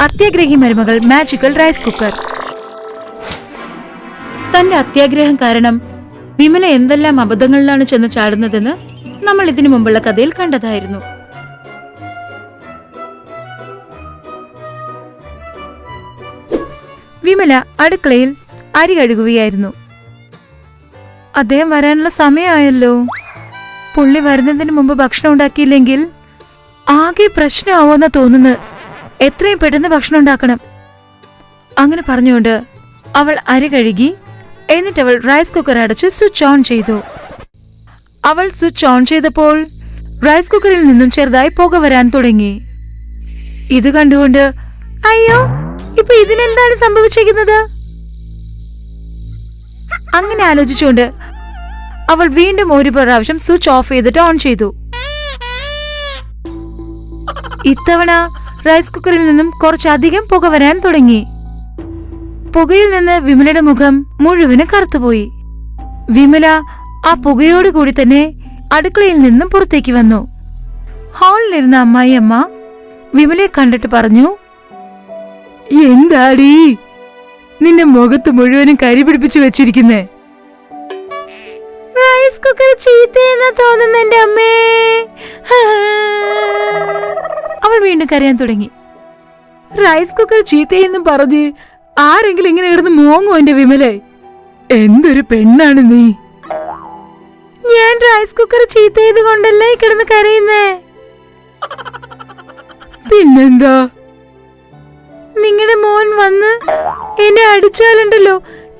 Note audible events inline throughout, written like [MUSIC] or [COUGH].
അത്യാഗ്രഹി മരുമകൾ magical rice cooker തന്റെ അത്യാഗ്രഹം കാരണം വിമല എന്തെല്ലാം അബദ്ധങ്ങളിലാണ് ചെന്ന് ചാടുന്നതെന്ന് നമ്മൾ ഇതിനു മുമ്പുള്ള കഥയിൽ കണ്ടതായിരുന്നു. വിമല അടുക്കളയിൽ അരി കഴുകുകയായിരുന്നു. അദ്ദേഹം വരാനുള്ള സമയമായല്ലോ. പുള്ളി വരുന്നതിന് മുമ്പ് ഭക്ഷണം ഉണ്ടാക്കിയില്ലെങ്കിൽ ആകെ പ്രശ്നമാവുമെന്ന തോന്നുന്നത്. എത്രയും പെട്ടെന്ന് ഭക്ഷണം ഉണ്ടാക്കണം. അങ്ങനെ പറഞ്ഞുകൊണ്ട് അവൾ അരി കഴുകി എന്നിട്ട് അവൾ റൈസ് കുക്കർ അടച്ച് സ്വിച്ച് ഓൺ ചെയ്തു. അവൾ സ്വിച്ച് ഓൺ ചെയ്തപ്പോൾ റൈസ് കുക്കറിൽ നിന്നും ചെറുതായി പുക വരാൻ തുടങ്ങി. ഇത് കണ്ടുകൊണ്ട് അയ്യോ ഇപ്പൊ ഇതിനെന്താണ് സംഭവിച്ചിരിക്കുന്നത് അങ്ങനെ ആലോചിച്ചുകൊണ്ട് അവൾ വീണ്ടും ഒരു പ്രാവശ്യം സ്വിച്ച് ഓഫ് ചെയ്തിട്ട് ഓൺ ചെയ്തു. ഇത്തവണ റൈസ് കുക്കറിൽ നിന്നും കുറച്ചധികം പുക വരാൻ തുടങ്ങി. പുകയിൽ നിന്ന് വിമലയുടെ മുഖം മുഴുവനും കറുത്തുപോയി. വിമല ആ പുകയോടുകൂടി തന്നെ അടുക്കളയിൽ നിന്നും പുറത്തേക്ക് വന്നു. ഹാളിലിരുന്ന അമ്മായി അമ്മ വിമലയെ കണ്ടിട്ട് പറഞ്ഞു എന്താടി? നിന്റെ മുഖത്ത് മുഴുവനും കരി പിടിപ്പിച്ചു വെച്ചിരിക്കുന്നേ. റൈസ് കുക്കർ ചീത്തയെന്ന് തോന്നുന്നെന്റെ അമ്മേ. വീണ്ടും കരയാൻ തുടങ്ങി. റൈസ് കുക്കർ ചീത്തയെന്നും പറഞ്ഞ് ആരെങ്കിലും ഇങ്ങനെ ഇടുന്ന് മോങ്ങോ എന്റെ വിമലെ? എന്തൊരു പെണ്ണാണ് നീ? ഞാൻ റൈസ് കുക്കർ ചീത്തയത് കൊണ്ടല്ലേ കിടന്ന് കരയുന്നേ? പിന്നെന്താ? നിങ്ങളുടെ മോൻ വന്ന് എന്നെ അടിച്ചാലുണ്ടല്ലോ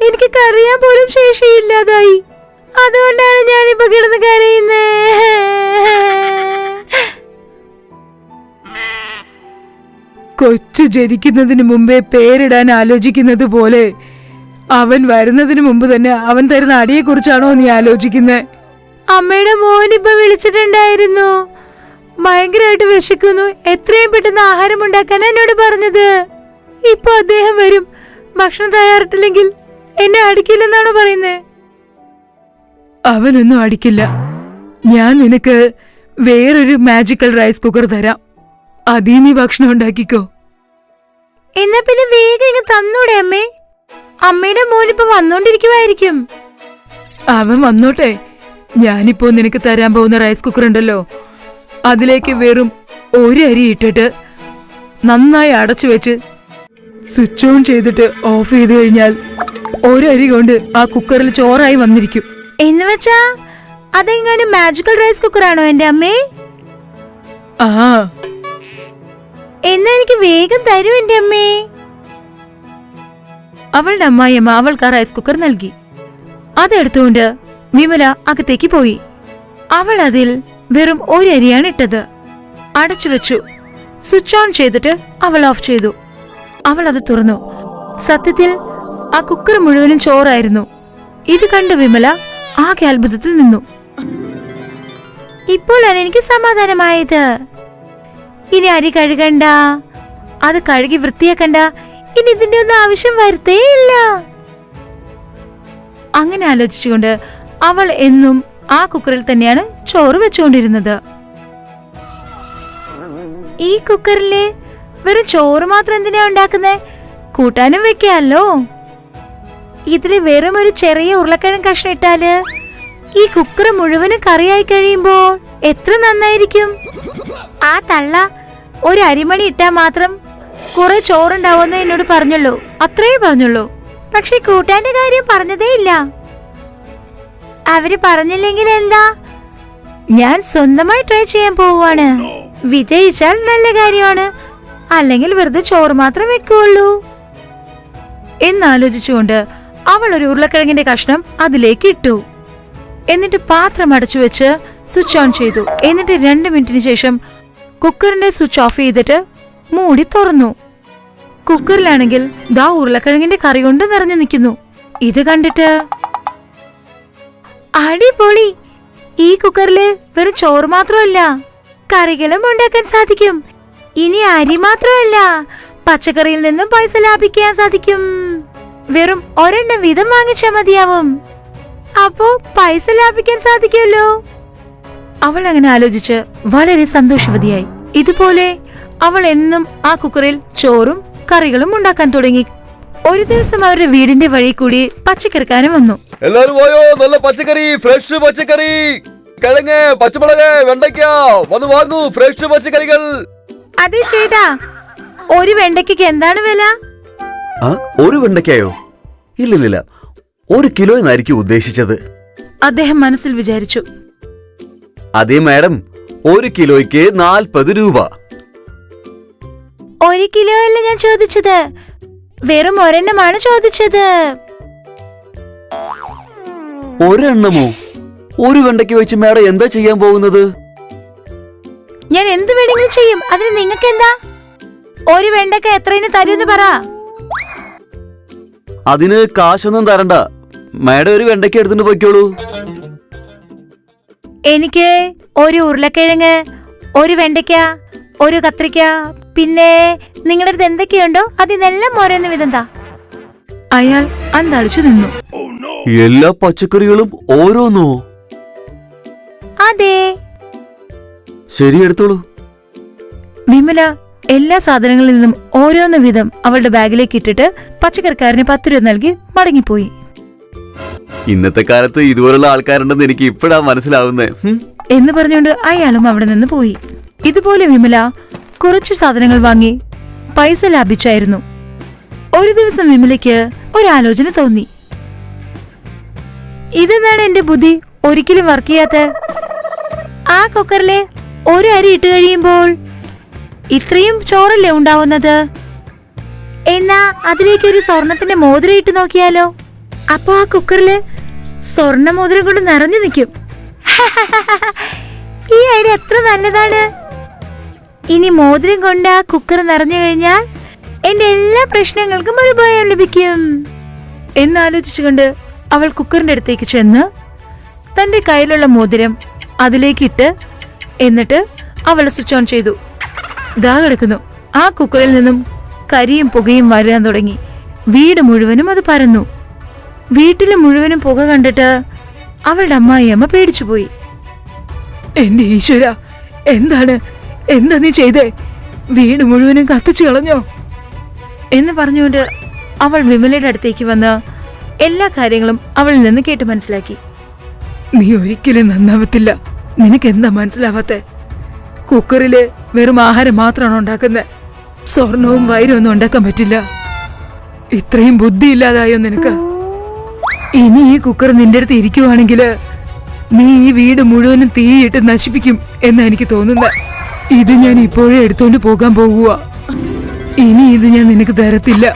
എനിക്ക് കരയാൻ പോലും ശേഷിയില്ലാതായി. അതുകൊണ്ടാണ് ഞാനിപ്പോ കിടന്ന് കരയുന്നേ. കൊച്ചു ജനിക്കുന്നതിന് മുമ്പേ പേരിടാൻ ആലോചിക്കുന്നത് പോലെ അവൻ വരുന്നതിന് മുമ്പ് തന്നെ അവൻ തരുന്ന അടിയെ കുറിച്ചാണോ നീ ആലോചിക്കുന്നത് അമ്മയുടെ മോൻ ഇപ്പൊ വിളിച്ചിട്ടുണ്ടായിരുന്നു. ഭയങ്കരമായിട്ട് വിശക്കുന്നു. എത്രയും പെട്ടെന്ന് ആഹാരം ഉണ്ടാക്കാൻ എന്നോട് പറഞ്ഞത്. ഇപ്പൊ അദ്ദേഹം വരും. ഭക്ഷണം തയ്യാറിട്ടില്ലെങ്കിൽ എന്നെ അടിക്കില്ലെന്നാണോ പറയുന്നത് അവനൊന്നും അടിക്കില്ല. ഞാൻ നിനക്ക് വേറൊരു മാജിക്കൽ റൈസ് കുക്കർ തരാം. അതീ നീ ഭക്ഷണം ഉണ്ടാക്കിക്കോ. എന്നാ പിന്നെ വേഗം ഇങ്ങ് തന്നൂടെ അമ്മേ. അമ്മയുടെ മോനിപ്പൊ വന്നോണ്ടിരിക്കുവായിരിക്കും. അവൻ വന്നോട്ടെ. ഞാനിപ്പോ നിനക്ക് തരാൻ പോകുന്ന റൈസ് കുക്കർ ഉണ്ടല്ലോ. അതിലേക്ക് വെറും ഒരു അരി ഇട്ടിട്ട് നന്നായി അടച്ചു വെച്ച് സ്വിച്ച് ഓൺ ചെയ്തിട്ട് ഓഫ് ചെയ്ത് കഴിഞ്ഞാൽ ഒരു അരി കൊണ്ട് ആ കുക്കറിൽ ചോറായി വന്നിരിക്കും. എന്ന് വെച്ചാ അതെങ്ങാനും മാജിക്കൽ റൈസ് കുക്കറാണോ എന്റെ അമ്മേ? ആ. എന്നാ എനിക്ക് വേഗം തരൂ എന്റെ അമ്മേ. അവളുടെ അമ്മായിയമ്മ അവൾക്ക് ആ റൈസ് കുക്കർ നൽകി അതെടുത്തുകൊണ്ട് വിമല അകത്തേക്ക് പോയി. അവൾ അതിൽ വെറും ഒരു അരിയാണ് ഇട്ടത്. അടച്ചു വെച്ചു. സ്വിച്ച് ഓൺ ചെയ്തിട്ട് അവൾ ഓഫ് ചെയ്തു. അവൾ അത് തുറന്നു. സത്യത്തിൽ ആ കുക്കർ മുഴുവനും ചോറായിരുന്നു. ഇത് കണ്ട വിമല ആകെ അത്ഭുതത്തിൽ നിന്നു. ഇപ്പോഴാണ് എനിക്ക് സമാധാനമായത്. ഇനി അരി കഴുകണ്ട. അത് കഴുകി വൃത്തിയാക്കണ്ട. ഇനി ഇതിന്റെ ഒന്നും ആവശ്യം വരുത്തേ ഇല്ല അങ്ങനെ ആലോചിച്ചുകൊണ്ട് അവൾ എന്നും ആ കുക്കറിൽ തന്നെയാണ് ചോറ് വെച്ചുകൊണ്ടിരുന്നത്. ഈ കുക്കറിൽ വെറും ചോറ് മാത്രം എന്തിനാ ഉണ്ടാക്കുന്നേ? കൂട്ടാനും വെക്കാല്ലോ. ഇതിൽ വെറും ഒരു ചെറിയ ഉരുളക്കിഴങ്ങ് കഷ്ണം ഇട്ടാൽ ഈ കുക്കർ മുഴുവനും കറിയായി കഴിയുമ്പോൾ എത്ര നന്നായിരിക്കും? ആ തള്ള ഒരു അരിമണി ഇട്ടാ മാത്രം കുറെ ചോറുണ്ടാവുമെന്ന് എന്നോട് പറഞ്ഞുള്ളൂ അത്രേ പറഞ്ഞുള്ളൂ. പക്ഷെ കൂട്ടാന്റെ കാര്യം പറഞ്ഞതേ ഇല്ല. അവർ പറഞ്ഞില്ലെങ്കിൽ എന്താ? ഞാൻ സ്വന്തമായി ട്രൈ ചെയ്യാൻ പോവാണ് വിജയിച്ചാൽ നല്ല കാര്യമാണ്. അല്ലെങ്കിൽ വെറുതെ ചോറ് മാത്രം വെക്കുള്ളൂ എന്നാലോചിച്ചുകൊണ്ട് അവൾ ഒരു ഉരുളക്കിഴങ്ങിന്റെ കഷ്ണം അതിലേക്ക് ഇട്ടു. എന്നിട്ട് പാത്രം അടച്ചു വെച്ച് സ്വിച്ച് ഓൺ ചെയ്തു. എന്നിട്ട് രണ്ട് മിനിറ്റിന് ശേഷം കുക്കറിന്റെ സ്വിച്ച് ഓഫ് ചെയ്തിട്ട് മൂടി തുറന്നു. കുക്കറിലാണെങ്കിൽ ദാ ഉരുളക്കിഴങ്ങിന്റെ കറി കൊണ്ട് നിറഞ്ഞു നിൽക്കുന്നു. ഇത് കണ്ടിട്ട് അടിപൊളി! ഈ കുക്കറിൽ വെറും ചോറ് മാത്രമല്ല കറികളും ഉണ്ടാക്കാൻ സാധിക്കും. ഇനി അരി മാത്രമല്ല പച്ചക്കറിയിൽ നിന്നും പൈസ ലാഭിക്കാൻ സാധിക്കും. വെറും ഒരെണ്ണം വീതം വാങ്ങിച്ചാൽ മതിയാവും. അപ്പോ പൈസ ലാഭിക്കാൻ സാധിക്കുമല്ലോ? അവൾ അങ്ങനെ ആലോചിച്ച് വളരെ സന്തോഷവതിയായി. ഇതുപോലെ അവൾ എന്നും ആ കുക്കറിൽ ചോറും കറികളും ഉണ്ടാക്കാൻ തുടങ്ങി. ഒരു ദിവസം അവരുടെ വീടിന്റെ വഴി കൂടി പച്ചക്കറിക്കാരൻ വന്നു. എല്ലാരും പോയോ? നല്ല പച്ചക്കറി ഫ്രഷ് പച്ചക്കറി. കിഴങ്ങ് പച്ചമുളക് വെണ്ടയ്ക്ക. വന്ന് വാങ്ങൂ ഫ്രഷ് പച്ചക്കറികൾ. അതെ ചേട്ടാ ഒരു വെണ്ടയ്ക്ക് എന്താണ് വില? ആ ഒരു വെണ്ടയ്ക്കയോ? ഇല്ലില്ല ഒരു കിലോ എന്നായിരിക്കും ഉദ്ദേശിച്ചത്. അദ്ദേഹം മനസ്സിൽ വിചാരിച്ചു അതെ മാഡം ഒരു കിലോയ്ക്ക് നാൽപ്പത് രൂപ. ഒരു കിലോ അല്ല ഞാൻ ചോദിച്ചത്. വെറും ഒരെണ്ണമാണ് ചോദിച്ചത്. ഒരെണ്ണമോ? ഒരു വെണ്ടയ്ക്ക് വെച്ച് മാഡം എന്താ ചെയ്യാൻ പോകുന്നത്? ഞാൻ എന്ത് വേണമെങ്കിലും ചെയ്യും. അതിന് നിങ്ങൾക്ക് എന്താ ഒരു വെണ്ടക്ക എത്രയിന് തരൂന്ന് പറ. അതിന് കാശൊന്നും തരണ്ട. മാഡം ഒരു വെണ്ടയ്ക്ക് എടുത്തിട്ട് പൊയ്ക്കോളൂ. എനിക്ക് ഒരു ഉരുളക്കിഴങ്ങ് ഒരു വെണ്ടയ്ക്ക ഒരു കത്രിക്ക പിന്നെ നിങ്ങളുടെ അടുത്ത് എന്തൊക്കെയുണ്ടോ അതിനെല്ലാം ഓരോന്ന് വിധം താ അയാൾ അന്തളിച്ചു നിന്നു. എല്ലാ പച്ചക്കറികളും ഓരോന്നോ? അതെ. ശരി എടുത്തോളൂ. വിമല എല്ലാ സാധനങ്ങളിൽ നിന്നും ഓരോന്ന് വിധം അവളുടെ ബാഗിലേക്ക് ഇട്ടിട്ട് പച്ചക്കറിക്കാരന് പത്ത് രൂപ നൽകി മടങ്ങിപ്പോയി. ഇന്നത്തെ കാലത്ത് ഇതുപോലുള്ള ആൾക്കാരുണ്ടെന്ന് എനിക്ക് ഇപ്പോഴാ മനസ്സിലാവുന്നേ. എന്ന് പറഞ്ഞുകൊണ്ട് അയാളും അവിടെ നിന്ന് പോയി. ഇതുപോലെ വിമല കുറച്ചു സാധനങ്ങൾ വാങ്ങി പൈസ ലാഭിച്ചായിരുന്നു. ഒരു ദിവസം വിമലയ്ക്ക് ഒരാലോചന തോന്നി. ഇതെന്നാണ് എന്റെ ബുദ്ധി? ഒരിക്കലും വർക്ക് ചെയ്യാത്ത ആ കുക്കറിലെ ഒരു അരി ഇട്ട് കഴിയുമ്പോൾ ഇത്രയും ചോറല്ലേ ഉണ്ടാവുന്നത്? എന്നാ അതിലേക്ക് ഒരു സ്വർണത്തിന്റെ മോതിരം ഇട്ട് നോക്കിയാലോ? അപ്പൊ ആ കുക്കറിൽ സ്വർണ മോതിരം കൊണ്ട് നിറഞ്ഞു നിൽക്കും. ഈ ഐഡിയ എത്ര നല്ലതാണ്. ഇനി മോതിരം കൊണ്ട് ആ കുക്കർ നിറഞ്ഞു കഴിഞ്ഞാൽ എന്റെ എല്ലാ പ്രശ്നങ്ങൾക്കും ഒരു ഭയം ലഭിക്കും. എന്നാലോചിച്ചുകൊണ്ട് അവൾ കുക്കറിന്റെ അടുത്തേക്ക് ചെന്ന് തന്റെ കയ്യിലുള്ള മോതിരം അതിലേക്കിട്ട് എന്നിട്ട് അവൾ സ്വിച്ച് ഓൺ ചെയ്തു. ദാ കിടക്കുന്നു. ആ കുക്കറിൽ നിന്നും കരിയും പുകയും വരാൻ തുടങ്ങി. വീട് മുഴുവനും അത് പരന്നു. വീട്ടിൽ മുഴുവനും പുക കണ്ടിട്ട് അവളുടെ അമ്മായിയമ്മ പേടിച്ചുപോയി. എന്റെ ഈശ്വര എന്താണ്? എന്താ നീ ചെയ്തേ? വീട് മുഴുവനും കത്തിച്ചു കളഞ്ഞോ? എന്ന് പറഞ്ഞുകൊണ്ട് അവൾ വിമലയുടെ അടുത്തേക്ക് വന്ന് എല്ലാ കാര്യങ്ങളും അവളിൽ നിന്ന് കേട്ട് മനസ്സിലാക്കി. നീ ഒരിക്കലും നന്നാവത്തില്ല. നിനക്ക് എന്താ മനസ്സിലാവാത്തെ? കുക്കറിൽ വെറും ആഹാരം മാത്രമാണ് ഉണ്ടാക്കുന്നത് സ്വർണവും വൈരവും ഒന്നും ഉണ്ടാക്കാൻ പറ്റില്ല. ഇത്രയും ബുദ്ധിയില്ലാതായോ നിനക്ക്? ഇനി ഈ കുക്കർ നിന്റെ അടുത്ത് ഇരിക്കുവാണെങ്കിൽ നീ ഈ വീട് മുഴുവനും തീയിട്ട് നശിപ്പിക്കും എന്ന് എനിക്ക് തോന്നുന്നത് ഇത് ഞാൻ ഇപ്പോഴേ എടുത്തോണ്ട് പോകാൻ പോകുക ഇനി ഇത് ഞാൻ നിനക്ക് തരത്തില്ല.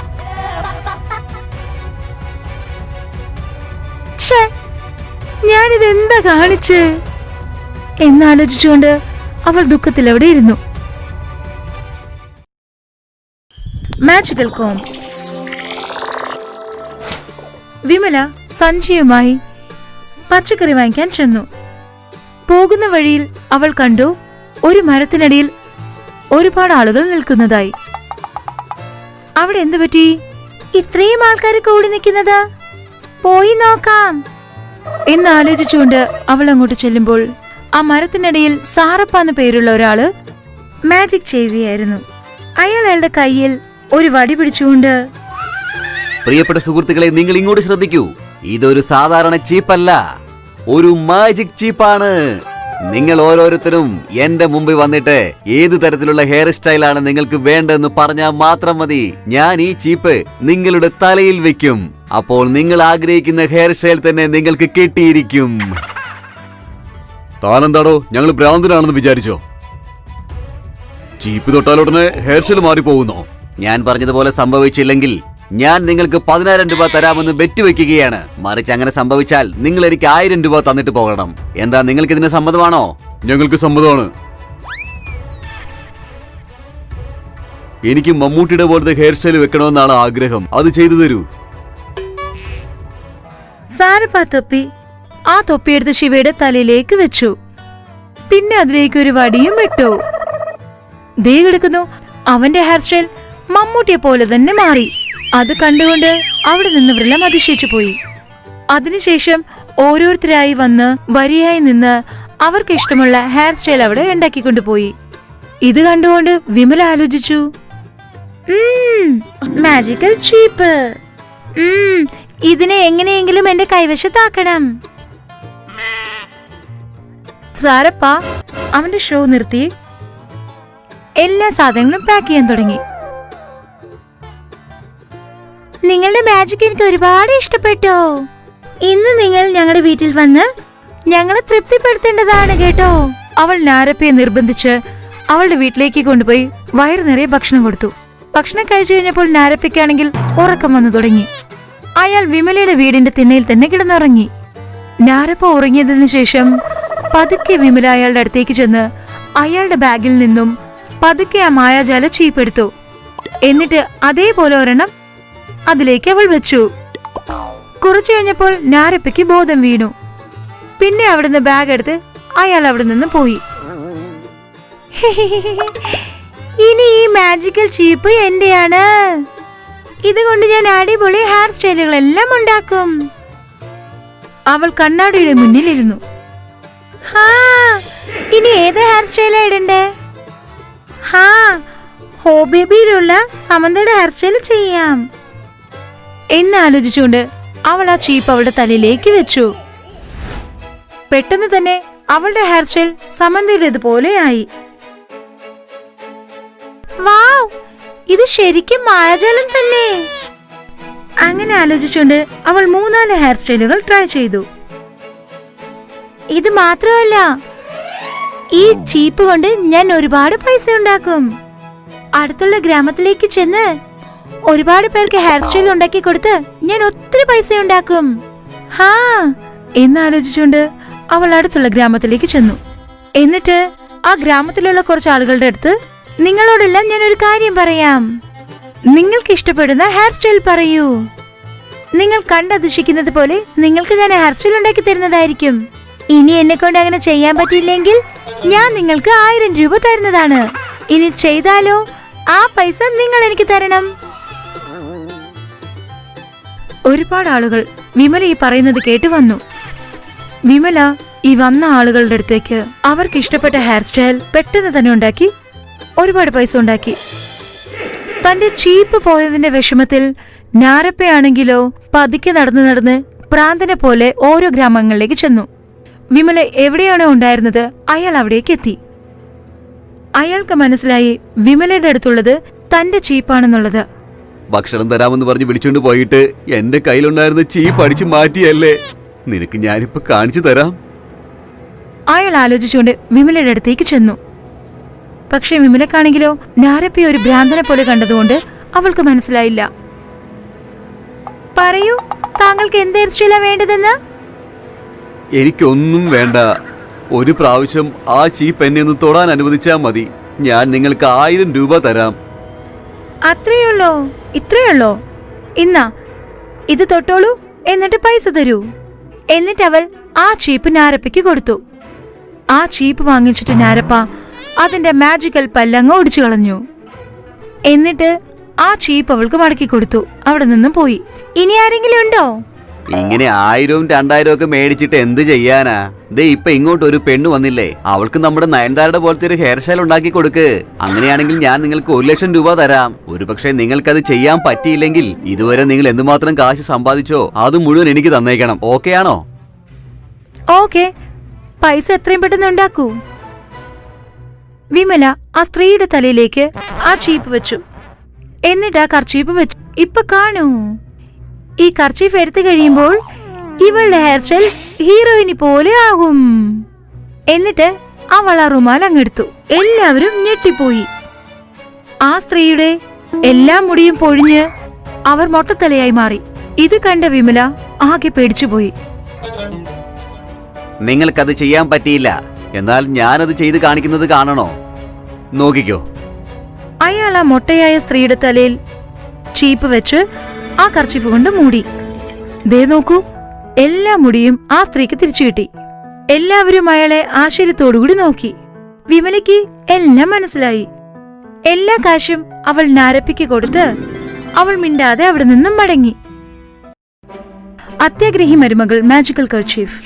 ഞാനിത് എന്താ കാണിച്ച്? എന്നാലോചിച്ചുകൊണ്ട് അവൾ ദുഃഖത്തിൽ അവിടെ ഇരുന്നു. മാജിക്കൽ കോം വിമല സഞ്ജയുമായി പച്ചക്കറി വാങ്ങിക്കാൻ ചെന്നു. പോകുന്ന വഴിയിൽ അവൾ കണ്ടു ഒരു മരത്തിനടിയിൽ ഒരുപാട് ആളുകൾ നിൽക്കുന്നതായി. അവിടെ എന്തു പറ്റി? ഇത്രയും ആൾക്കാർ കൂടി നിൽക്കുന്നത്? പോയി നോക്കാം. എന്ന് ആലോചിച്ചുകൊണ്ട് അവൾ അങ്ങോട്ട് ചെല്ലുമ്പോൾ ആ മരത്തിനിടയിൽ സാറപ്പ എന്ന പേരുള്ള ഒരാൾ മാജിക് ചെയ്യുകയായിരുന്നു അയാൾ അയാളുടെ കയ്യിൽ ഒരു വടി പിടിച്ചുകൊണ്ട് പ്രിയപ്പെട്ട സുഹൃത്തുക്കളെ നിങ്ങൾ ഇങ്ങോട്ട് ശ്രദ്ധിക്കൂ. ഇതൊരു സാധാരണ ചീപ്പല്ല. ഒരു മാജിക് ചീപ്പാണ്. നിങ്ങൾ ഓരോരുത്തരും എന്റെ മുമ്പിൽ വന്നിട്ട് ഏത് തരത്തിലുള്ള ഹെയർ സ്റ്റൈലാണ് നിങ്ങൾക്ക് വേണ്ടതെന്ന് പറഞ്ഞാൽ മാത്രം മതി. ഞാൻ ഈ ചീപ്പ് നിങ്ങളുടെ തലയിൽ വെക്കും. അപ്പോൾ നിങ്ങൾ ആഗ്രഹിക്കുന്ന ഹെയർ സ്റ്റൈൽ തന്നെ നിങ്ങൾക്ക് കിട്ടിയിരിക്കും. താനെന്താടോ? ഞങ്ങൾ ഭ്രാന്തനാണെന്ന് വിചാരിച്ചോ? ചീപ്പ് തൊട്ടാലുടനെ ഹെയർ സ്റ്റൈൽ മാറിപ്പോകുന്നോ? ഞാൻ പറഞ്ഞതുപോലെ സംഭവിച്ചില്ലെങ്കിൽ ഞാൻ നിങ്ങൾക്ക് പതിനായിരം രൂപ തരാമെന്ന് ബെറ്റ് വെക്കുകയാണ് മറിച്ച് അങ്ങനെ സംഭവിച്ചാൽ നിങ്ങൾ എനിക്ക് ആയിരം രൂപ തന്നിട്ട് പോകണം. എന്താ നിങ്ങൾക്ക് ഇതിന് സമ്മതമാണോ? ഞങ്ങൾക്ക് സമ്മതമാണ്. എനിക്ക് മമ്മൂട്ടിയുടെ പോലത്തെ ഹെയർ സ്റ്റൈൽ വെക്കണമെന്നാണ് ആഗ്രഹം. അത് ചെയ്തു തരൂ. സാരപ്പ തൊപ്പി. ആ തൊപ്പിയെടുത്ത് ശിവയുടെ തലയിലേക്ക് വെച്ചു. പിന്നെ അതിലേക്ക് ഒരു വടിയും ഇട്ടു. ദേ കിടക്കുന്നു. അവന്റെ ഹെയർ സ്റ്റൈൽ മമ്മൂട്ടിയെ പോലെ തന്നെ മാറി. അത് കണ്ടുകൊണ്ട് അവിടെ നിന്ന് വൃലം അതിശയിച്ചു പോയി. അതിനുശേഷം ഓരോരുത്തരായി വന്ന് വരിയായി നിന്ന് അവർക്ക് ഇഷ്ടമുള്ള ഹെയർ സ്റ്റൈൽ അവിടെ ഉണ്ടാക്കിക്കൊണ്ടുപോയി ഇത് കണ്ടുകൊണ്ട് വിമല ആലോചിച്ചു. മാജിക്കൽ ചീപ്പ് ഇതിനെ എങ്ങനെയെങ്കിലും എന്റെ കൈവശത്താക്കണം. സാരപ്പ അവന്റെ ഷോ നിർത്തി. എല്ലാ സാധനങ്ങളും പാക്ക് ചെയ്യാൻ തുടങ്ങി. നിങ്ങളുടെ മാജിക് എനിക്ക് ഒരുപാട് ഇഷ്ടപ്പെട്ടു. ഇന്ന് നിങ്ങൾ ഞങ്ങളുടെ വീട്ടിൽ വന്ന് ഞങ്ങളെ തൃപ്തിപ്പെടുത്തേണ്ടതാണ് കേട്ടോ. അവൾ നാരപ്പയെ നിർബന്ധിച്ച് അവളുടെ വീട്ടിലേക്ക് കൊണ്ടുപോയി വയറു നിറയെ ഭക്ഷണം കൊടുത്തു. ഭക്ഷണം കഴിച്ചു കഴിഞ്ഞപ്പോൾ നാരപ്പയ്ക്കാണെങ്കിൽ ഉറക്കം വന്നു തുടങ്ങി. അയാൾ വിമലയുടെ വീടിന്റെ തിണ്ണയിൽ തന്നെ കിടന്നുറങ്ങി. നാരപ്പ ഉറങ്ങിയതിനു ശേഷം പതുക്കെ വിമല അയാളുടെ അടുത്തേക്ക് ചെന്ന് അയാളുടെ ബാഗിൽ നിന്നും പതുക്കെ ആ മായാജാല ചീപ്പെടുത്തു. എന്നിട്ട് അതേപോലെ ഒരെണ്ണം അതിലേക്ക് അവൾ വെച്ചു. കുറച്ചു കഴിഞ്ഞപ്പോൾ നാരപ്പയ്ക്ക് ബോധം വീണു. പിന്നെ അവിടുന്ന് ബാഗ് എടുത്ത് അയാൾ അവിടെ നിന്ന് പോയി. [LAUGHS] ഇനി ഈ മാജിക്കൽ ചീപ്പ് എന്റെയാണ്. ഇതുകൊണ്ട് ഞാൻ അടിപൊളി ഹെയർ സ്റ്റൈലുകളെല്ലാം ഉണ്ടാക്കും. അവൾ കണ്ണാടിയുടെ മുന്നിലിരുന്നു ഹാ ഇനി ഏത് ഹെയർ സ്റ്റൈലാ ഇടണ്ടേ? ഹാ ഹോബേബിയിലുള്ള സമന്തയുടെ ഹെയർ സ്റ്റൈൽ ചെയ്യാം. എന്ന് ആലോചിച്ചുകൊണ്ട് അവൾ ആ ചീപ്പ് അവളുടെ തലയിലേക്ക് വെച്ചു. പെട്ടെന്ന് തന്നെ അവളുടെ ഹെയർ സ്റ്റൈൽ സമന്തിയുടേതുപോലെയായി. വാവ്! ഇത് ശരിക്കും മായാജാലം തന്നെ! അങ്ങനെ ആലോചിച്ചുകൊണ്ട് അവൾ മൂന്നാൽ ഹെയർ സ്റ്റൈലുകൾ ട്രൈ ചെയ്തു. ഇത് മാത്രമല്ല ഈ ചീപ്പ് കൊണ്ട് ഞാൻ ഒരുപാട് പൈസ ഉണ്ടാക്കും. അടുത്തുള്ള ഗ്രാമത്തിലേക്ക് ചെന്ന് ഒരുപാട് പേർക്ക് ഹെയർ സ്റ്റൈൽ ഉണ്ടാക്കി കൊടുത്ത് ഞാൻ ഒത്തിരി പൈസ ഉണ്ടാക്കും. ഹാ. എന്നാലോചിച്ചുകൊണ്ട് അവൾ അടുത്തുള്ള ഗ്രാമത്തിലേക്ക് ചെന്നു. എന്നിട്ട് ആ ഗ്രാമത്തിലുള്ള കുറച്ച് ആളുകളുടെ അടുത്ത് നിങ്ങളോടെല്ലാം ഞാൻ ഒരു കാര്യം പറയാം. നിങ്ങൾക്ക് ഇഷ്ടപ്പെടുന്ന ഹെയർ സ്റ്റൈൽ പറയൂ. നിങ്ങൾ കണ്ടതിശിക്കുന്നത് പോലെ നിങ്ങൾക്ക് ഞാൻ ഹെയർ സ്റ്റൈൽ ഉണ്ടാക്കി തരുന്നതായിരിക്കും. ഇനി എന്നെ കൊണ്ട് അങ്ങനെ ചെയ്യാൻ പറ്റിയില്ലെങ്കിൽ ഞാൻ നിങ്ങൾക്ക് ആയിരം രൂപ തരുന്നതാണ്. ഇനി ചെയ്താലോ ആ പൈസ നിങ്ങൾ എനിക്ക് തരണം. ഒരുപാട് ആളുകൾ വിമല ഈ പറയുന്നത് കേട്ട് വന്നു. വിമല ഈ വന്ന ആളുകളുടെ അടുത്തേക്ക് അവർക്ക് ഇഷ്ടപ്പെട്ട ഹെയർ സ്റ്റൈൽ പെട്ടെന്ന് തന്നെ ഉണ്ടാക്കി ഒരുപാട് പൈസ ഉണ്ടാക്കി. തന്റെ ചീപ്പ് പോയതിന്റെ വിഷമത്തിൽ നാരപ്പയാണെങ്കിലോ പതുക്കെ നടന്ന് നടന്ന് പ്രാന്തനെ പോലെ ഓരോ ഗ്രാമങ്ങളിലേക്ക് ചെന്നു. വിമല എവിടെയാണോ ഉണ്ടായിരുന്നത് അയാൾ അവിടേക്ക് എത്തി. അയാൾക്ക് മനസ്സിലായി വിമലയുടെ അടുത്തുള്ളത് തന്റെ ചീപ്പാണെന്നുള്ളത്. ഭക്ഷണം തരാമെന്ന് പറഞ്ഞ് വിളിച്ചോണ്ട് പോയിട്ട് എന്റെ കയ്യിലുണ്ടായിരുന്ന ചീപ്പ് അടിച്ചു മാറ്റിയല്ലേ? നിനക്ക് ഞാനിപ്പോ കാണിച്ചു തരാം. അയാൾ ആലോചിച്ചുകൊണ്ട് വിമലയുടെ അടുത്തേക്ക് ചെന്നു. പക്ഷെ വിമലക്കാണെങ്കിലോ നാരപ്പയെ ഒരു ഭ്രാന്തനെ പോലെ കണ്ടതുകൊണ്ട് അവൾക്ക് മനസ്സിലായില്ല. പറയൂ താങ്കൾക്ക് എന്ത് വേണ്ടതെന്ന്? എനിക്കൊന്നും വേണ്ട. ഒരു പ്രാവശ്യം ആ ചീപ്പ് എന്നെ ഒന്ന് തൊടാൻ അനുവദിച്ചാൽ മതി. ഞാൻ നിങ്ങൾക്ക് ആയിരം രൂപ തരാം. അത്രയുള്ളോ ഇത്രയുള്ളോ ഇന്നാ ഇത് തൊട്ടോളൂ എന്നിട്ട് പൈസ തരൂ. എന്നിട്ട് അവൾ ആ ചീപ്പ് നാരപ്പയ്ക്ക് കൊടുത്തു. ആ ചീപ്പ് വാങ്ങിച്ചിട്ട് നാരപ്പ അതിന്റെ മാജിക്കൽ പല്ലങ്ങ് ഒടിച്ചു കളഞ്ഞു. എന്നിട്ട് ആ ചീപ്പ് അവൾക്ക് മടക്കി കൊടുത്തു. അവിടെ നിന്നും പോയി. ഇനി ആരെങ്കിലും ഉണ്ടോ? ഇങ്ങനെ ആയിരവും രണ്ടായിരവും ഒക്കെ മേടിച്ചിട്ട് എന്ത് ചെയ്യാനാ? ദേ ഇപ്പൊ ഇങ്ങോട്ട് ഒരു പെണ്ണ് വന്നില്ലേ? അവൾക്ക് നമ്മുടെ നയൻതാരയുടെ പോലത്തെ ഒരു ഹെയർ സ്റ്റൈൽ ഉണ്ടാക്കി കൊടുക്ക്. അങ്ങനെയാണെങ്കിൽ ഞാൻ നിങ്ങൾക്ക് ഒരു ലക്ഷം രൂപ തരാം. ഒരു പക്ഷേ നിങ്ങൾക്കത് ചെയ്യാൻ പറ്റിയില്ലെങ്കിൽ ഇതുവരെ നിങ്ങൾ എന്തുമാത്രം കാശ് സമ്പാദിച്ചോ അത് മുഴുവൻ എനിക്ക് തന്നേക്കണം. ഓക്കെ ആണോ? ഓക്കെ പൈസ എത്രയും പെട്ടെന്ന് ഉണ്ടാക്കൂ. വിമല ആ സ്ത്രീയുടെ തലയിലേക്ക് ആ ചീപ്പ് വെച്ചു. എന്നിട്ട് ആ കർച്ചീപ്പ് വെച്ചു. ഇപ്പൊ കാണൂ. ഈ കർച്ചീഫ് എടുത്തു കഴിയുമ്പോൾ ഇവളുടെ ഹെയർ സ്റ്റൈൽ ഹീറോയിന് പോലെ ആകും. എന്നിട്ട് അവൾ ആ റുമാൽ അങ്ങെടുത്തു. എല്ലാവരും ഞെട്ടിപ്പോയി. ആ സ്ത്രീയുടെ എല്ലാ മുടിയും പൊഴിഞ്ഞ് അവർ മൊട്ടത്തലയായി മാറി. ഇത് കണ്ട വിമല ആകെ പേടിച്ചുപോയി. നിങ്ങൾക്കത് ചെയ്യാൻ പറ്റിയില്ല. എന്നാൽ ഞാനത് ചെയ്ത് കാണിക്കുന്നത് കാണണോ? നോക്കിക്കോ. അയാൾ ആ മൊട്ടയായ സ്ത്രീയുടെ തലയിൽ ചീപ്പ് വെച്ച് ആ കർച്ചിഫ് കൊണ്ട് മൂടി. ദേ നോക്കൂ എല്ലാ മുടിയും ആ സ്ത്രീക്ക് തിരിച്ചു കിട്ടി. എല്ലാവരും അയാളെ ആശ്ചര്യത്തോടുകൂടി നോക്കി. വിമലയ്ക്ക് എല്ലാം മനസ്സിലായി. എല്ലാ കാശും അവൾ നാരപ്പിക്ക് കൊടുത്ത് അവൾ മിണ്ടാതെ അവിടെ നിന്നും മടങ്ങി. അത്യാഗ്രഹി മരുമകൾ മാജിക്കൽ കർച്ചീഫ്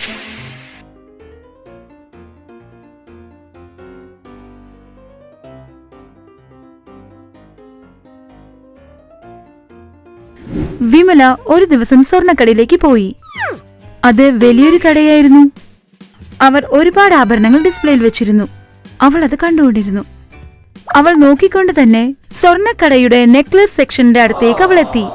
വിമല ഒരു ദിവസം സ്വർണക്കടയിലേക്ക് പോയി. അത് വലിയൊരു കടയായിരുന്നു. അവർ ഒരുപാട് ആഭരണങ്ങൾ ഡിസ്പ്ലേയിൽ വെച്ചിരുന്നു. അവൾ അത് കണ്ടുകൊണ്ടിരുന്നു. അവൾ നോക്കിക്കൊണ്ട് തന്നെ സ്വർണക്കടയുടെ നെക്ലസ് സെക്ഷന്റെ അടുത്തേക്ക് അവൾ എത്തി.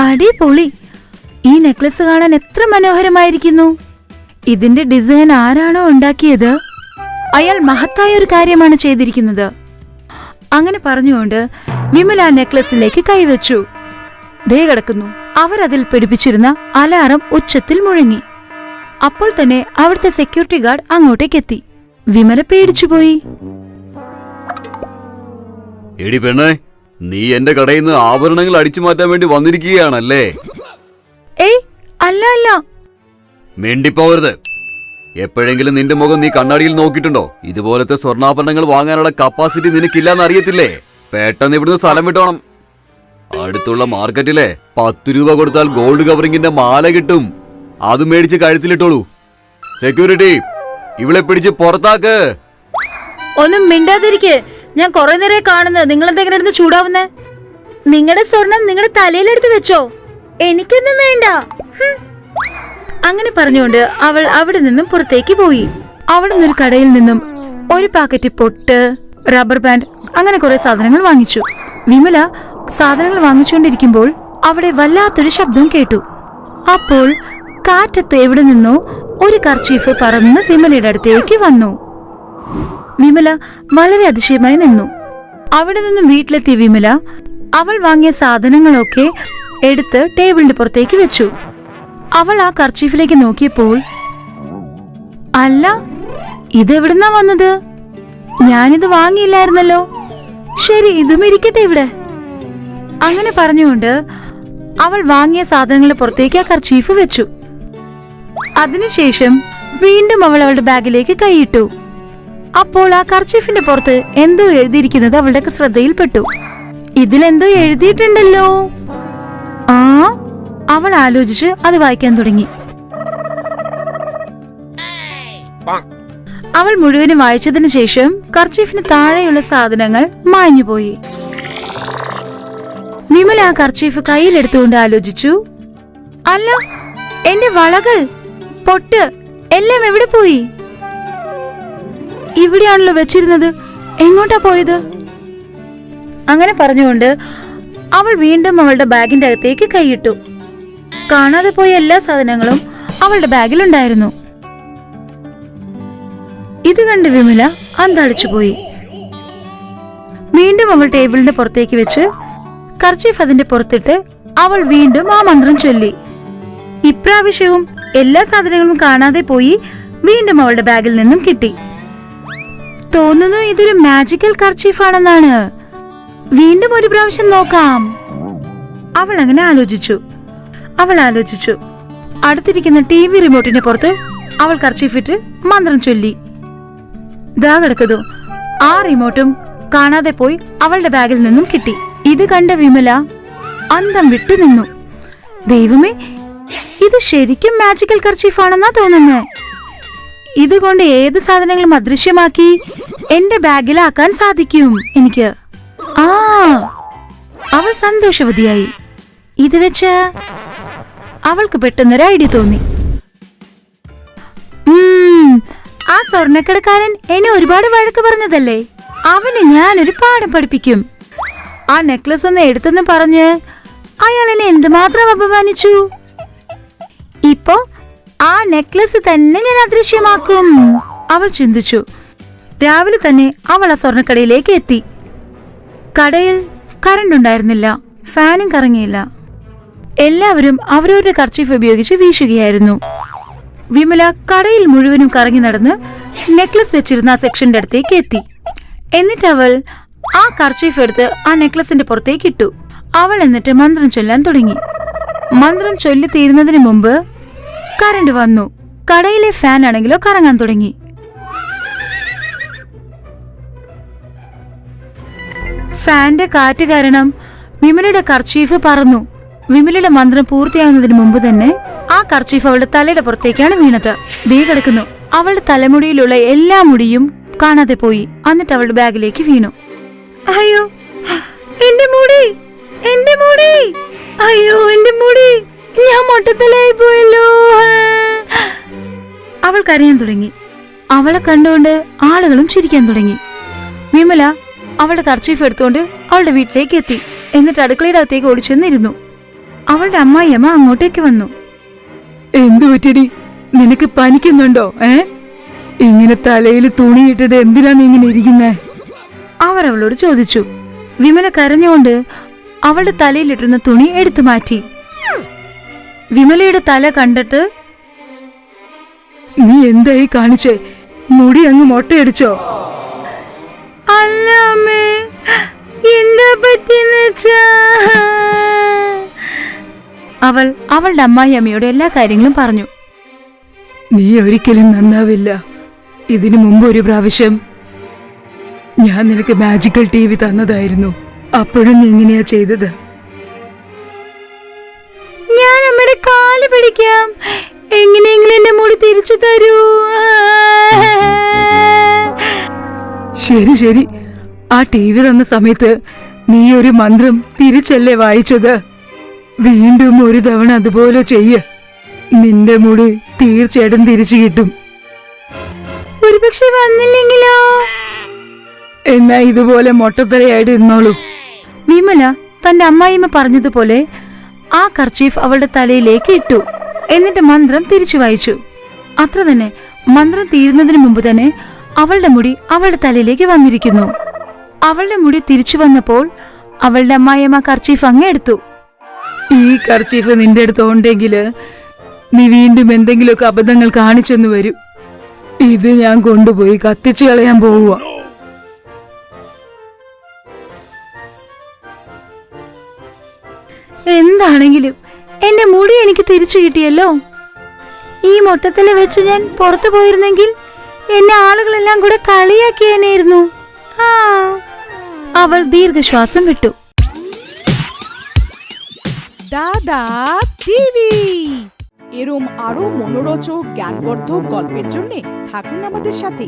അടിപൊളി! ഈ നെക്ലസ് കാണാൻ എത്ര മനോഹരമായിരിക്കുന്നു! ഇതിന്റെ ഡിസൈൻ ആരാണോ ഉണ്ടാക്കിയത്? അയാൾ മഹത്തായ ഒരു കാര്യമാണ് ചെയ്തിരിക്കുന്നത്. അങ്ങനെ പറഞ്ഞുകൊണ്ട് വിമല നെക്ലസിലേക്ക് കൈവച്ചു. ദേ കിടക്കുന്നു. അവരതിൽ അതിൽ പിടിപ്പിച്ചിരുന്ന അലാറം ഉച്ചത്തിൽ മുഴങ്ങി. അപ്പോൾ തന്നെ അവിടുത്തെ സെക്യൂരിറ്റി ഗാർഡ് അങ്ങോട്ടേക്ക് എത്തി വിമല പേടിച്ചുപോയി. എടി പെണ്ണേ നീ എന്റെ കടയിൽ നിന്ന് ആഭരണങ്ങൾ അടിച്ചു മാറ്റാൻ വേണ്ടി വന്നിരിക്കുകയാണല്ലേ? ഏയ് അല്ല അല്ല. മിണ്ടിപ്പോവരുത് എപ്പോഴെങ്കിലും നിന്റെ മുഖം നീ കണ്ണാടിയിൽ നോക്കിയിട്ടുണ്ടോ? ഇതുപോലത്തെ സ്വർണാഭരണങ്ങൾ വാങ്ങാനുള്ള കപ്പാസിറ്റി നിനക്കില്ലാന്ന് അറിയത്തില്ലേ പെട്ടെന്ന് ഇവിടുന്ന് സ്ഥലം വിട്ടോണം. അടുത്തുള്ള മാർക്കറ്റിലെ പത്ത് രൂപ കൊടുത്താൽ ഗോൾഡ് കവറിംഗിന്റെ മാല കിട്ടും. അത് മേടിച്ച് കഴുത്തിലിട്ടോളൂ. സെക്യൂരിറ്റി ഇവളെ പിടിച്ച് പുറത്താക്ക്. ഒന്നും മിണ്ടാതിരിക്കെ. ഞാൻ കുറെ നേരെ കാണുന്നത് നിങ്ങൾ എന്തെങ്കിലും ഇരുന്ന് ചൂടാവുന്നേ? നിങ്ങളുടെ സ്വർണം നിങ്ങളുടെ തലയിലെടുത്ത് വെച്ചോ. എനിക്കൊന്നും വേണ്ട. അങ്ങനെ പറഞ്ഞുകൊണ്ട് അവൾ അവിടെ നിന്നും പുറത്തേക്ക് പോയി. അവിടെ നിന്നൊരു കടയിൽ നിന്നും ഒരു പാക്കറ്റ് പൊട്ട് റബ്ബർ ബാൻഡ് അങ്ങനെ കുറെ സാധനങ്ങൾ വാങ്ങിച്ചു. വിമല സാധനങ്ങൾ വാങ്ങിച്ചുകൊണ്ടിരിക്കുമ്പോൾ അവിടെ വല്ലാത്തൊരു ശബ്ദം കേട്ടു. അപ്പോൾ കാറ്റത്ത് എവിടെ നിന്നോ ഒരു കർച്ചീഫ് പറന്ന് വിമലയുടെ അടുത്തേക്ക് വന്നു. വിമല വളരെ അതിശയമായി നിന്നു. അവിടെ നിന്നും വീട്ടിലെത്തിയ വിമല അവൾ വാങ്ങിയ സാധനങ്ങളൊക്കെ എടുത്ത് ടേബിളിന്റെ പുറത്തേക്ക് വെച്ചു. അവൾ ആ കർച്ചീഫിലേക്ക് നോക്കിയപ്പോൾ അല്ല ഇതെവിടുന്നാ വന്നത്? ഞാനിത് വാങ്ങിയില്ലായിരുന്നല്ലോ. ശരി ഇതും ഇരിക്കട്ടെ ഇവിടെ. അങ്ങനെ പറഞ്ഞുകൊണ്ട് അവൾ വാങ്ങിയ സാധനങ്ങൾ പുറത്തേക്ക് ആ കർച്ചീഫ് വെച്ചു. അതിനുശേഷം വീണ്ടും അവൾ അവളുടെ ബാഗിലേക്ക് കൈയിട്ടു. അപ്പോൾ ആ കർച്ചീഫിന്റെ പുറത്ത് എന്തോ എഴുതിയിരിക്കുന്നത് അവളുടെ ശ്രദ്ധയിൽപ്പെട്ടു. ഇതിലെന്തോ എഴുതിയിട്ടുണ്ടല്ലോ. ആ? അവൾ ആലോചിച്ച് അത് വായിക്കാൻ തുടങ്ങി. അവൾ മുഴുവനും വായിച്ചതിന് ശേഷം കർച്ചീഫിന് താഴെയുള്ള സാധനങ്ങൾ മാഞ്ഞുപോയി വിമല ആ കർച്ചീഫ് കയ്യിലെടുത്തുകൊണ്ട് ആലോചിച്ചു അല്ല എന്റെ വളകൾ പൊട്ട് എല്ലാം എവിടെ പോയി? ഇവിടെയാണല്ലോ വെച്ചിരുന്നത് എങ്ങോട്ടാ പോയത്? അങ്ങനെ പറഞ്ഞുകൊണ്ട് അവൾ വീണ്ടും അവളുടെ ബാഗിന്റെ അകത്തേക്ക് കൈയിട്ടു. കാണാതെ പോയ എല്ലാ സാധനങ്ങളും അവളുടെ ബാഗിലുണ്ടായിരുന്നു. ഇത് കണ്ട് വിമല അന്താളിച്ചു പോയി. വീണ്ടും അവൾ ടേബിളിന്റെ പുറത്തേക്ക് വെച്ച് കർച്ചീഫ് അതിന്റെ പുറത്തിട്ട് അവൾ വീണ്ടും ആ മന്ത്രം ചൊല്ലി. ഇപ്രാവശ്യവും എല്ലാ സാധനങ്ങളും കാണാതെ പോയി വീണ്ടും അവളുടെ ബാഗിൽ നിന്നും കിട്ടി. തോന്നുന്നു ഇതൊരു മാജിക്കൽ കർച്ചീഫ് ആണെന്നാണ്. വീണ്ടും ഒരു പ്രാവശ്യം നോക്കാം. അവൾ അങ്ങനെ ആലോചിച്ചു. അവൾ ആലോചിച്ചു. അടുത്തിരിക്കുന്ന ടി വി റിമോട്ടിന് പുറത്ത് അവൾ കർച്ചീഫിട്ട് മന്ത്രം ചൊല്ലി. ദാ കിടക്കുന്നു. ആ റിമോട്ടും കാണാതെ പോയി അവളുടെ ബാഗിൽ നിന്നും കിട്ടി. ഇത് കണ്ട വിമല അന്തം വിട്ടു നിന്നു. ദൈവമേ ഇത് ശരിക്കും മാജിക്കൽ കർച്ചീഫ് ആണെന്നാ തോന്നുന്നത് ഇതുകൊണ്ട് ഏത് സാധനങ്ങളും അദൃശ്യമാക്കി എന്റെ ബാഗിലാക്കാൻ സാധിക്കും എനിക്ക്. ആ അവൾ സന്തോഷവതിയായി. ഇത് വെച്ച് അവൾക്ക് പെട്ടെന്നൊരു ഐഡിയ തോന്നി. ആ സ്വർണക്കടക്കാരൻ എന്നെ ഒരുപാട് വഴക്ക് പറഞ്ഞതല്ലേ? അവന് ഞാനൊരു പാഠം പഠിപ്പിക്കും. ആ നെക്ലസ് ഒന്ന് എടുത്തെന്ന് പറഞ്ഞ് അയാൾ എന്നെ എന്തുമാത്രം അപമാനിച്ചു? ഇപ്പോ ആ നെക്ലസ് തന്നെ ഞാൻ അദൃശ്യമാക്കും. അവൾ ചിന്തിച്ചു. രാവിലെ തന്നെ അവൾ ആ സ്വർണക്കടയിലേക്ക് എത്തി. കടയിൽ കറണ്ട് ഉണ്ടായിരുന്നില്ല. ഫാനും കറങ്ങിയില്ല. എല്ലാവരും അവരവരുടെ കർച്ചീഫ് ഉപയോഗിച്ച് വീശുകയായിരുന്നു. വിമല കടയിൽ മുഴുവനും കറങ്ങി നടന്ന് നെക്ലസ് വെച്ചിരുന്ന സെക്ഷന്റെ അടുത്തേക്ക് എത്തി. എന്നിട്ട് അവൾ ആ കർച്ചീഫ് എടുത്ത് ആ നെക്ലസിന്റെ പുറത്തേക്ക് ഇട്ടു. അവൾ എന്നിട്ട് മന്ത്രം ചൊല്ലാൻ തുടങ്ങി. മന്ത്രം ചൊല്ലി തീരുന്നതിന് മുമ്പ് കറണ്ട് വന്നു. കടയിലെ ഫാൻ ആണെങ്കിലോ കറങ്ങാൻ തുടങ്ങി. ഫാന്റെ കാറ്റ് കാരണം വിമലയുടെ കർച്ചീഫ് പറന്നു. വിമലയുടെ മന്ത്രം പൂർത്തിയാകുന്നതിന് മുമ്പ് തന്നെ ആ കർച്ചീഫ് അവളുടെ തലയുടെ പുറത്തേക്കാണ് വീണത്. ദീ കിടക്കുന്നു. അവളുടെ തലമുടിയിലുള്ള എല്ലാ മുടിയും കാണാതെ പോയി. എന്നിട്ട് അവളുടെ ബാഗിലേക്ക് വീണു. അയ്യോ എന്റെ മുടി എന്റെ മുടി. അയ്യോ എന്റെ മുടി. ഞാൻ മൊട്ടത്തലായി പോയല്ലോ. അവൾ കരയാൻ തുടങ്ങി. അവളെ കണ്ടുകൊണ്ട് ആളുകളും ചിരിക്കാൻ തുടങ്ങി. വിമല അവളുടെ കർച്ചീഫ് എടുത്തുകൊണ്ട് അവളുടെ വീട്ടിലേക്ക് എത്തി. എന്നിട്ട് അടുക്കളയുടെ അകത്തേക്ക് ഓടിച്ചെന്നിരുന്നു. അവളുടെ അമ്മായിയമ്മ അങ്ങോട്ടേക്ക് വന്നു. എന്തു പറ്റിയടി? നിനക്ക് പനിക്കുന്നുണ്ടോ ഏ? ഇങ്ങനെ തലയിൽ തുണിയിട്ടിട്ട് എന്തിനാ നീ ഇങ്ങനെ ഇരിക്കുന്നേ? അവർ അവളോട് ചോദിച്ചു. വിമല കരഞ്ഞുകൊണ്ട് അവളുടെ തലയിലിട്ടിരുന്ന തുണി എടുത്തു മാറ്റി. വിമലയുടെ തല കണ്ടിട്ട് നീ എന്തായി കാണിച്ചേ? മുടി അങ്ങ് മൊട്ടയടിച്ചോ? അല്ല അമ്മേ എന്താ പറ്റിയെന്ന് വെച്ചാ? അവൾ അവളുടെ അമ്മായി അമ്മയോട് എല്ലാ കാര്യങ്ങളും പറഞ്ഞു. നീ ഒരിക്കലും നന്നാവില്ല. ഇതിനു മുമ്പ് ഒരു പ്രാവശ്യം ഞാൻ നിനക്ക് മാജിക്കൽ ടി വി തന്നതായിരുന്നു. അപ്പോഴും നീ ഇങ്ങനെയാ ചെയ്തത്. ഞാൻ അമ്മയുടെ കാൽ പിടിക്കാം. എങ്ങനെയെങ്കിലും എന്റെ മുടി തിരിച്ചു തരൂ. ശരി ശരി. ആ ടി വി തന്ന സമയത്ത് നീ ഒരു മന്ത്രം തിരിച്ചല്ലേ വായിച്ചത്? വീണ്ടും ഒരു തവണ അതുപോലെ ചെയ്യ. നിന്റെ മുടി തീർച്ചയായിട്ടും തിരിച്ചു കിട്ടും. ഒരുപക്ഷെ വന്നില്ലെങ്കിലോ? എന്നാ ഇതുപോലെ മൊട്ടത്തലയായിട്ട് ഇരുന്നോളൂ. വിമല തന്റെ അമ്മായിമ്മ പറഞ്ഞതുപോലെ ആ കർച്ചീഫ് അവളുടെ തലയിലേക്ക് ഇട്ടു. എന്നിട്ട് മന്ത്രം തിരിച്ചു വായിച്ചു. അത്ര തന്നെ മന്ത്രം തീരുന്നതിന് മുമ്പ് തന്നെ അവളുടെ മുടി അവളുടെ തലയിലേക്ക് വന്നിരിക്കുന്നു. അവളുടെ മുടി തിരിച്ചു വന്നപ്പോൾ അവളുടെ അമ്മായിയമ്മ കർച്ചീഫ് അങ്ങ് എടുത്തു. ഈ കർച്ചീഫ് നിന്റെ അടുത്ത് ഉണ്ടെങ്കിൽ നീ വീണ്ടും എന്തെങ്കിലുമൊക്കെ അബദ്ധങ്ങൾ കാണിച്ചെന്ന് വരും. ഇത് ഞാൻ കൊണ്ടുപോയി കത്തിച്ചു കളയാൻ പോവുക എന്താണെങ്കിലും എന്റെ മുടി എനിക്ക് തിരിച്ചു കിട്ടിയല്ലോ. ഈ മൊട്ടത്തിൽ വെച്ച് ഞാൻ പുറത്തു പോയിരുന്നെങ്കിൽ എന്നെ ആളുകളെല്ലാം കൂടെ കളിയാക്കിയേനായിരുന്നു. ആ അവൾ ദീർഘശ്വാസം വിട്ടു. দাদা টিভি। এরম আরও মনোরচক জ্ঞানবর্ধক গল্পের জন্যে থাকুন আমাদের সাথে।